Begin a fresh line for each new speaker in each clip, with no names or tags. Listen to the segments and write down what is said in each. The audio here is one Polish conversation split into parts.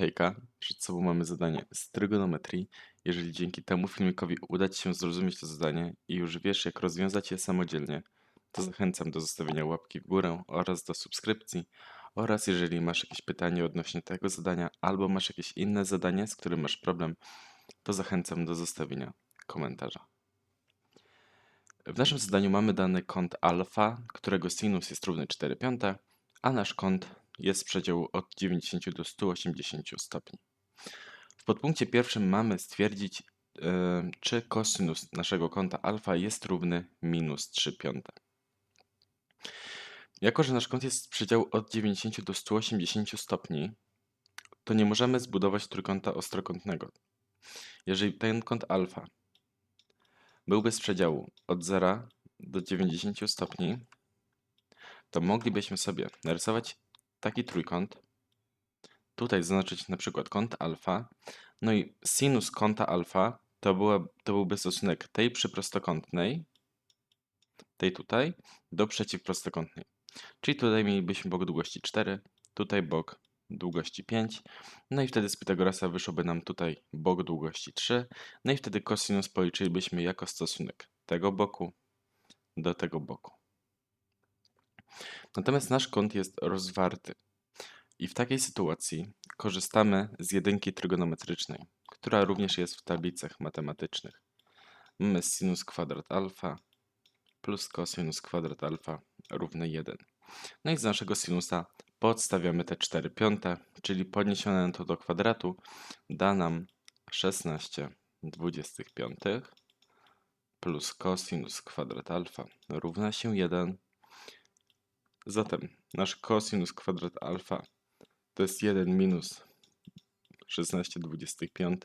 Hejka, przed sobą mamy zadanie z trygonometrii. Jeżeli dzięki temu filmikowi uda Ci się zrozumieć to zadanie i już wiesz, jak rozwiązać je samodzielnie, to zachęcam do zostawienia łapki w górę oraz do subskrypcji. Oraz jeżeli masz jakieś pytanie odnośnie tego zadania, albo masz jakieś inne zadanie, z którym masz problem, to zachęcam do zostawienia komentarza. W naszym zadaniu mamy dany kąt alfa, którego sinus jest równy 4 piąte, a nasz kąt jest z przedziału od 90 do 180 stopni. W podpunkcie pierwszym mamy stwierdzić, czy kosinus naszego kąta alfa jest równy minus 3 piąte. Jako, że nasz kąt jest z przedziału od 90 do 180 stopni, to nie możemy zbudować trójkąta ostrokątnego. Jeżeli ten kąt alfa byłby z przedziału od 0 do 90 stopni, to moglibyśmy sobie narysować taki trójkąt, tutaj zaznaczyć na przykład kąt alfa, no i sinus kąta alfa to, była, to byłby stosunek tej przyprostokątnej, tej tutaj, do przeciwprostokątnej. Czyli tutaj mielibyśmy bok długości 4, tutaj bok długości 5, no i wtedy z Pitagorasa wyszłoby nam tutaj bok długości 3, no i wtedy kosinus policzylibyśmy jako stosunek tego boku do tego boku. Natomiast nasz kąt jest rozwarty i w takiej sytuacji korzystamy z jedynki trygonometrycznej, która również jest w tablicach matematycznych. Mamy sinus kwadrat alfa plus cosinus kwadrat alfa równy 1. No i z naszego sinusa podstawiamy te 4 piąte, czyli podniesione to do kwadratu da nam 16 25 plus cosinus kwadrat alfa równa się 1. Zatem nasz cosinus kwadrat alfa to jest 1 minus 16 25.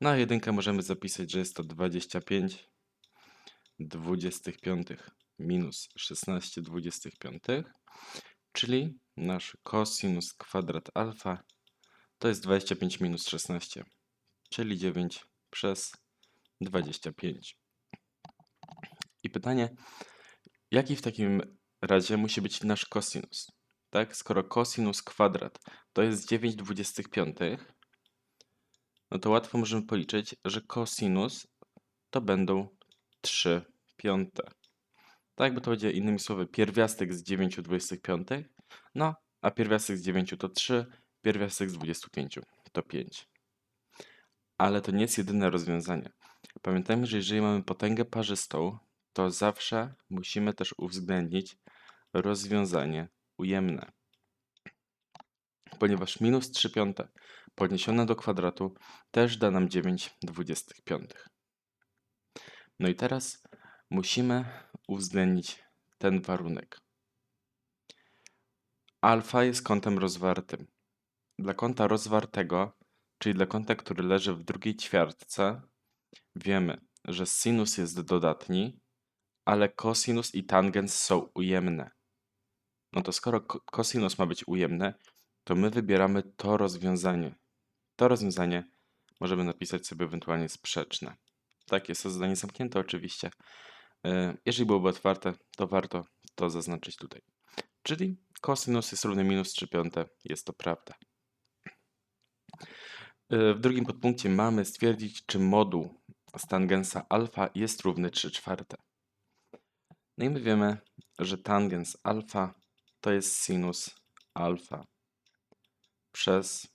Na jedynkę możemy zapisać, że jest to 25 25 minus 16 25, czyli nasz cosinus kwadrat alfa to jest 25 minus 16, czyli 9 przez 25. I pytanie, jaki w takim razie musi być nasz cosinus? Tak, skoro cosinus kwadrat to jest 9 25, no to łatwo możemy policzyć, że cosinus to będą 3 piąte. Tak, bo to będzie innymi słowy pierwiastek z 9 25, no a pierwiastek z 9 to 3, pierwiastek z 25 to 5. Ale to nie jest jedyne rozwiązanie. Pamiętajmy, że jeżeli mamy potęgę parzystą, to zawsze musimy też uwzględnić rozwiązanie ujemne. Ponieważ minus 3 piąte podniesione do kwadratu też da nam 9 25. No i teraz musimy uwzględnić ten warunek. Alfa jest kątem rozwartym. Dla kąta rozwartego, czyli dla kąta, który leży w drugiej ćwiartce, wiemy, że sinus jest dodatni, ale cosinus i tangens są ujemne. No to skoro cosinus ma być ujemne, to my wybieramy to rozwiązanie. To rozwiązanie możemy napisać sobie ewentualnie sprzeczne. Tak, jest to zadanie zamknięte oczywiście. E, jeżeli byłoby otwarte, to warto to zaznaczyć tutaj. Czyli cosinus jest równy minus 3 piąte, jest to prawda. E, w drugim podpunkcie mamy stwierdzić, czy moduł z tangensa alfa jest równy 3 czwarte. No i my wiemy, że tangens alfa to jest sinus alfa przez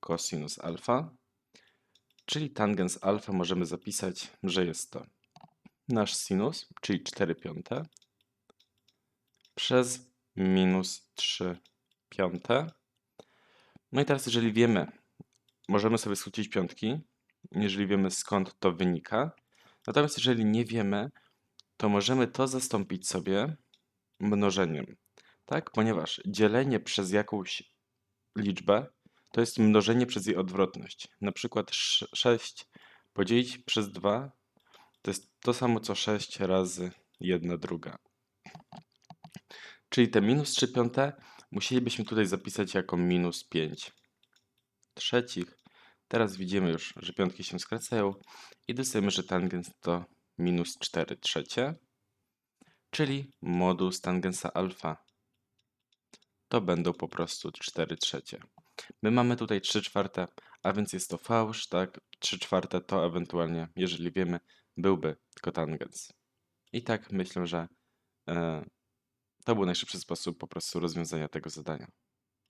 cosinus alfa, czyli tangens alfa możemy zapisać, że jest to nasz sinus, czyli 4 piąte, przez minus 3 piąte. No i teraz, jeżeli wiemy, możemy sobie skrócić piątki, jeżeli wiemy skąd to wynika. Natomiast jeżeli nie wiemy, to możemy to zastąpić sobie mnożeniem tak? Ponieważ dzielenie przez jakąś liczbę to jest mnożenie przez jej odwrotność. Na przykład 6 podzielić przez 2 to jest to samo co 6 razy 1 druga. Czyli te minus 3 piąte musielibyśmy tutaj zapisać jako minus 5 trzecich. Teraz widzimy już, że piątki się skracają i dostajemy, że tangens to minus 4 trzecie, czyli moduł tangensa alfa to będą po prostu 4 trzecie. My mamy tutaj 3 czwarte, a więc jest to fałsz, tak? 3 czwarte to ewentualnie, jeżeli wiemy, byłby kotangens. I tak myślę, że e, to był najszybszy sposób po prostu rozwiązania tego zadania.